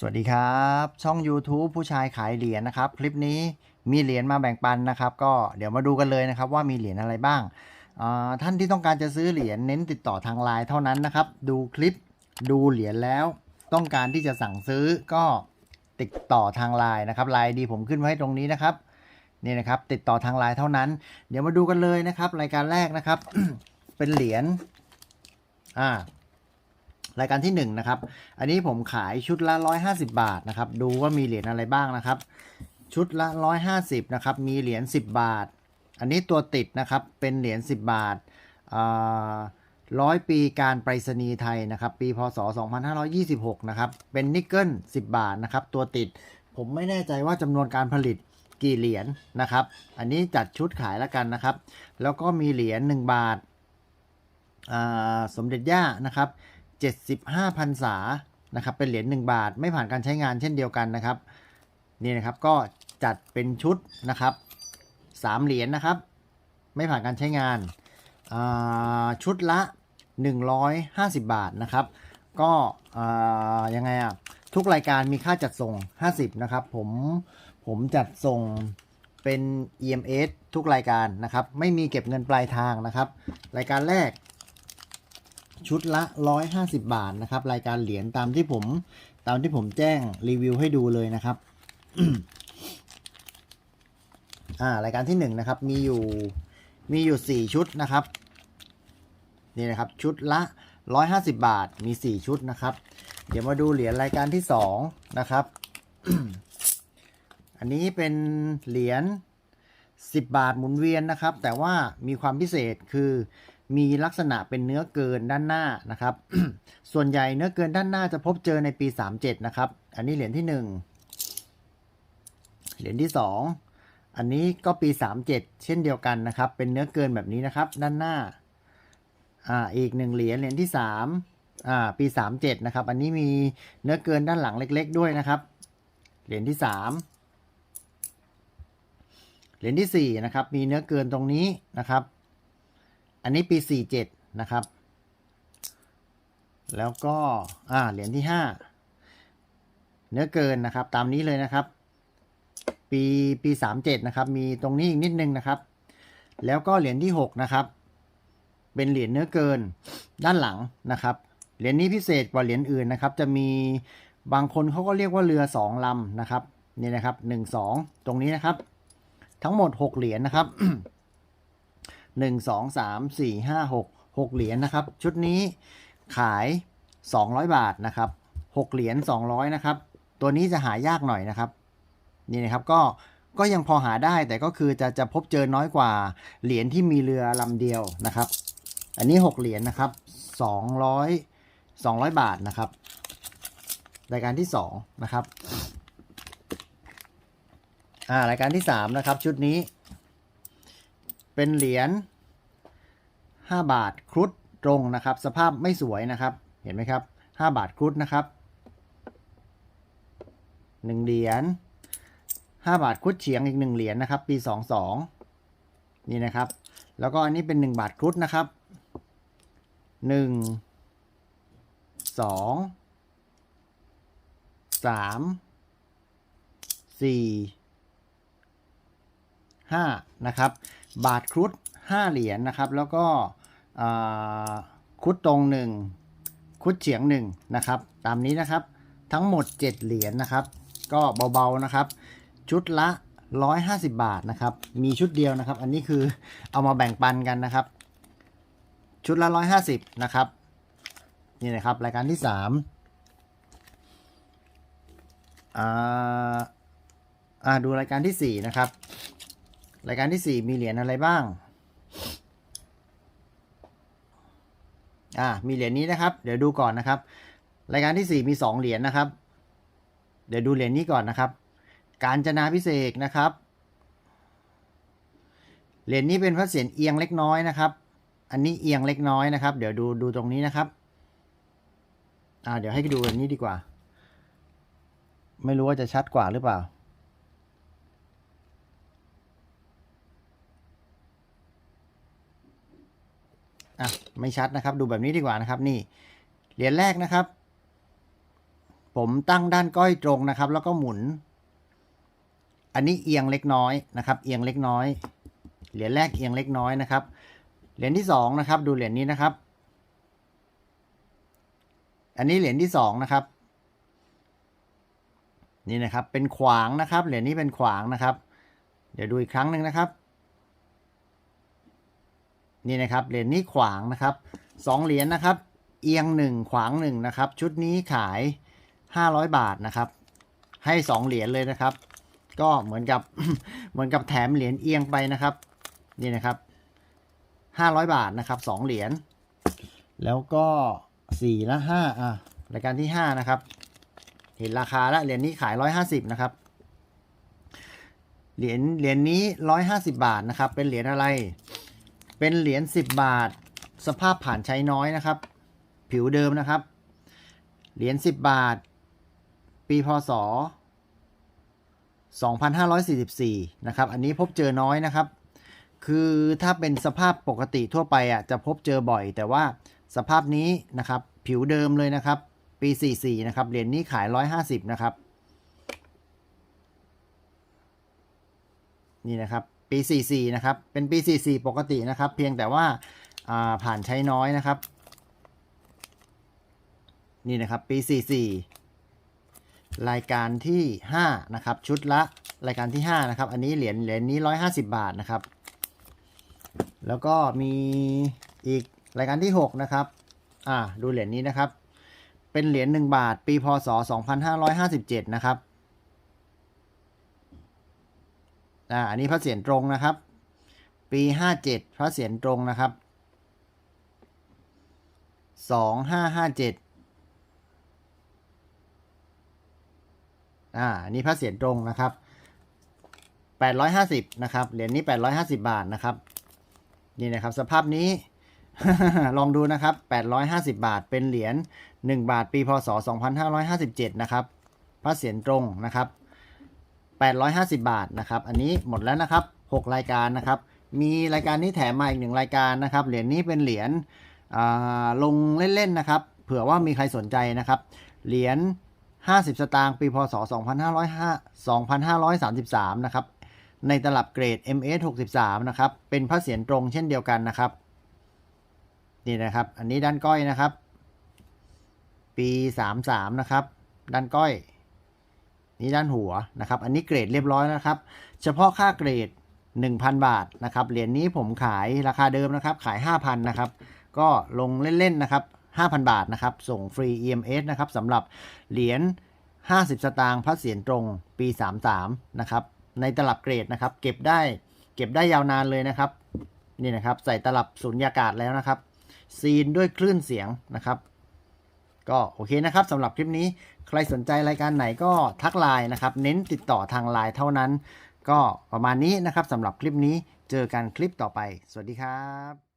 สวัสดีครับ ช่อง YouTube ผู้ชายขายเหรียญนะครับ คลิปนี้มีเหรียญมาแบ่งปันนะครับ ก็เดี๋ยวมาดูกันเลยนะครับว่ามีเหรียญอะไรบ้าง ท่านที่ต้องการจะซื้อเหรียญเน้นติดต่อทางไลน์เท่านั้นนะครับ ดูคลิปดูเหรียญแล้ว ต้องการที่จะสั่งซื้อก็ติดต่อทางไลน์นะครับไลน์ดีผมขึ้นไว้ตรงนี้นะครับนี่นะครับติดต่อทางไลน์เท่านั้น เดี๋ยวมาดูกันเลยนะครับ รายการแรกนะครับ เป็นเหรียญอ่า รายการที่หนึ่งนะครับ อันนี้ผมขายชุดละ 150 บาทนะครับ ดูว่ามีเหรียญอะไรบ้างนะครับ ชุดละ 150นะครับ มีเหรียญ10 บาท อันนี้ตัวติดนะครับ เป็นเหรียญ10 บาทร้อยปีการไปรษณีย์ไทยนะครับ ปีพศ 2526 นะครับ เป็นนิกเกิล 10 บาทนะครับ ตัวติด ผมไม่แน่ใจว่าจำนวนการผลิตกี่เหรียญนะครับ อันนี้จัดชุดขายแล้วกันนะครับ แล้วก็มีเหรียญ1บาทาสมเด็จย่านะครับ 75พรรษานะครับเป็นเหรียญ1บาท ไม่ผ่านการใช้งานเช่นเดียวกันนะครับนี่นะครับก็จัดเป็นชุดนะครับ3เหรียญนะครับ ไม่ผ่านการใช้งานาชุดละ 150 บาทนะครับ ก็ยังไงอะทุกรายการมีค่าจัดส่ง 50 นะครับ ผมผมจัดส่งเป็น EMS ทุกรายการนะครับ ไม่มีเก็บเงินปลายทางนะครับ รายการแรก ชุดละ 150 บาทนะครับ รายการเหรียญตามที่ผมตามที่ผมแจ้งรีวิวให้ดูเลยนะครับอ่ารายการที่1นงนะครับมีอยู่มีอยู่ 4 ชุดนะครับนี่นะครับชุดละ 150 บาทมี 4 ชุดนะครับ เดี๋ยวมาดูเหรียญรายการที่2นะครับอันนี้เป็นเหรียญ10 บาทหมุนเวียนนะครับ แต่ว่ามีความพิเศษคือ มีลักษณะเป็นเนื้อเกินด้านหน้านะครับ ส่วนใหญ่เนื้อเกินด้านหน้าจะพบเจอในปี 37 นะครับ อันนี้เหรียญที่ 1 เหรียญที่ 2 อันนี้ก็ปี 37 เช่นเดียวกันนะครับ เป็นเนื้อเกินแบบนี้นะครับ ด้านหน้า อ่า อีกหนึ่งเหรียญ เหรียญที่ 3 อ่า ปี 37 นะครับ อันนี้มีเนื้อเกินด้านหลังเล็ก ๆ ด้วยนะครับ เหรียญที่ 3 เหรียญที่ 4 นะครับ มีเนื้อเกินตรงนี้นะครับ อันนี้ปี 47 นะครับ แล้วก็ อ่า เหรียญที่ 5 เนื้อเกินนะครับ ตามนี้เลยนะครับ ปีปี 37 นะครับ มีตรงนี้อีกนิดนึงนะครับ แล้วก็เหรียญที่ 6 นะครับ เป็นเหรียญเนื้อเกินด้านหลังนะครับ เหรียญนี้พิเศษกว่าเหรียญอื่นนะครับ จะมีบางคนเขาก็เรียกว่าเรือ 2 ลำนะครับ นี่นะครับ 1 2 ตรงนี้นะครับ ทั้งหมด 6 เหรียญนะครับ หนึ่งสองสามสี่ห้าหกหกเหรียญนะครับ ชุดนี้ขาย 200 บาทนะครับหกเหรียญ200 นะครับ ตัวนี้จะหายากหน่อยนะครับ นี่นะครับก็ก็ยังพอหาได้แต่ก็คือจะจะพบเจอน้อยกว่าเหรียญที่มีเรือลำเดียวนะครับ อันนี้ 6 เหรียญนะครับ200 200 บาทนะครับรายการที่ 2 นะครับ อ่ารายการที่ 3 นะครับ ชุดนี้ เป็นเหรียญ5บาทครุฑตรงนะครับ สภาพไม่สวยนะครับ เห็นไหมครับ 5 บาทครุฑนะครับ 1 เหรียญ5บาทครุฑเฉียงอีก 1 เหรียญนะครับ ปี 22 นี่นะครับ แล้วก็อันนี้เป็น 1 บาทครุฑนะครับ 1 2 3 4 5นะครับบาทครุฑ5เหรียญนะครับ แล้วก็ครุฑตรง 1ครุฑเฉียง1นะครับตามนี้นะครับทั้งหมด 7 เหรียญนะครับ ก็เบาๆนะครับ ชุดละ 150 บาทนะครับ มีชุดเดียวนะครับ อันนี้คือเอามาแบ่งปันกันนะครับ ชุดละ 150 นะครับนี่นะครับรายการที่3อ่าอ่าดูรายการที่ 4 นะครับ รายการที่ 4 มีเหรียญอะไรบ้าง อ่า มีเหรียญนี้นะครับ เดี๋ยวดูก่อนนะครับ รายการที่ 4 มี 2 เหรียญนะครับ เดี๋ยวดูเหรียญนี้ก่อนนะครับ การจนาพิเศษนะครับ เหรียญนี้เป็นพระเศียรเอียงเล็กน้อยนะครับ อันนี้เอียงเล็กน้อยนะครับ เดี๋ยวดูดูตรงนี้นะครับ อ่า เดี๋ยวให้ดูอันนี้ดีกว่า ไม่รู้ว่าจะชัดกว่าหรือเปล่า อะไม่ชัดนะครับ ดูแบบนี้ดีกว่านะครับนี่เหรียญแรกนะครับผผมตั้งด้านก้อยตรงนะครับ แล้วก็หมุน อันนี้เอียงเล็กน้อยนะครับ เอียงเล็กน้อย เหรียญแรกเอียงเล็กน้อยนะครับ เหรียญที่สองนะครับ ดูเหรียญนี้นะครับ อันนี้เหรียญที่สองนะครับนี่นะครับเป็นขวางนะครับ เหรียญนี้เป็นขวางนะครับ เดี๋ยวดูอีกครั้งหนึ่งนะครับ นี่นะครับเหรียญนี้ขวางนะครับสองเหรียญนะครับ เอียงหนึ่งขวางหนึ่งนะครับชุดนี้ขายห้าร้อยบาทนะครับ ให้สองเหรียญเลยนะครับ ก็เหมือนกับเหมือนกับแถมเหรียญเอียงไปนะครับนี่นะครับห้าร้อยบาทนะครับสองเหรียญแล้วก็สี่และห้าอะรายการที่ห้านะครับ เห็นราคาแล้วเหรียญนี้ขายร้อยห้าสิบนะครับเหรียญเหรียญนี้ร้อยห้าสิบาทนะครับ เป็นเหรียญอะไร เป็นเหรียญสิบบาท สภาพผ่านใช้น้อยนะครับ ผิวเดิมนะครับ เหรียญสิบบาท ปีพศ 2544 นะครับ อันนี้พบเจอน้อยนะครับ คือถ้าเป็นสภาพปกติทั่วไปอะจะพบเจอบ่อย แต่ว่าสภาพนี้นะครับ ผิวเดิมเลยนะครับ ปี 44 นะครับ เหรียญนี้ขาย 150 นะครับ นี่นะครับ ปี 44 นะครับ เป็นปี 44 ปกตินะครับ เพียงแต่ว่าาผ่านใช้น้อยนะครับ นี่นะครับ ปี 44 รายการที่ 5 นะครับ ชุดละรายการที่ 5 นะครับ อันนี้เหรียญเหรียญนี้ 150 บาทนะครับ แล้วก็มีอีกรายการที่ 6 นะครับ อ่า ดูเหรียญนี้นะครับ เป็นเหรียญ1บาท ปี พศ 2557 นะครับ อ่าอันนี้พระเศียรตรงนะครับ ปี57พระเศียรตรงนะครับ2557อ่าอันนี้พระเศียรตรงนะครับ850นะครับ เหรียญนี้850บาทนะครับ นี่นะครับสภาพนี้ลองดูนะครับ 850 บาท เป็นเหรียญ 1 บาท ปี พศ 2557 นะครับ พระเศียรตรงนะครับ 850 บาทนะครับ อันนี้หมดแล้วนะครับ 6 รายการนะครับ มีรายการนี้แถมมาอีกหนึ่งรายการนะครับ เหรียญนี้เป็นเหรียญลงเล่นๆนะครับ เผื่อว่ามีใครสนใจนะครับ เหรียญ 50 สตางค์ปีพศ 2505 2533 นะครับ ในตลับเกรด MS 63 นะครับ เป็นพระเศียรตรงเช่นเดียวกันนะครับ นี่นะครับ อันนี้ด้านก้อยนะครับ ปี 33 นะครับ ด้านก้อย นี่ด้านหัวนะครับ อันนี้เกรดเรียบร้อยนะครับ เฉพาะค่าเกรด 1,000 บาทนะครับ เหรียญนี้ผมขายราคาเดิมนะครับ ขาย 5,000 นะครับ ก็ลงเล่นๆนะครับ 5,000 บาทนะครับ ส่งฟรี EMS นะครับสำหรับเหรียญ 50 สตางค์พระเศียรตรงปี 33 นะครับ ในตลับเกรดนะครับ เก็บได้เก็บได้ยาวนานเลยนะครับ นี่นะครับ ใส่ตลับสุญญากาศแล้วนะครับ ซีนด้วยคลื่นเสียงนะครับ ก็โอเคนะครับสำหรับคลิปนี้ ใครสนใจรายการไหนก็ทักไลน์นะครับ เน้นติดต่อทางไลน์เท่านั้น ก็ประมาณนี้นะครับสำหรับคลิปนี้เจอกันคลิปต่อไป สวัสดีครับ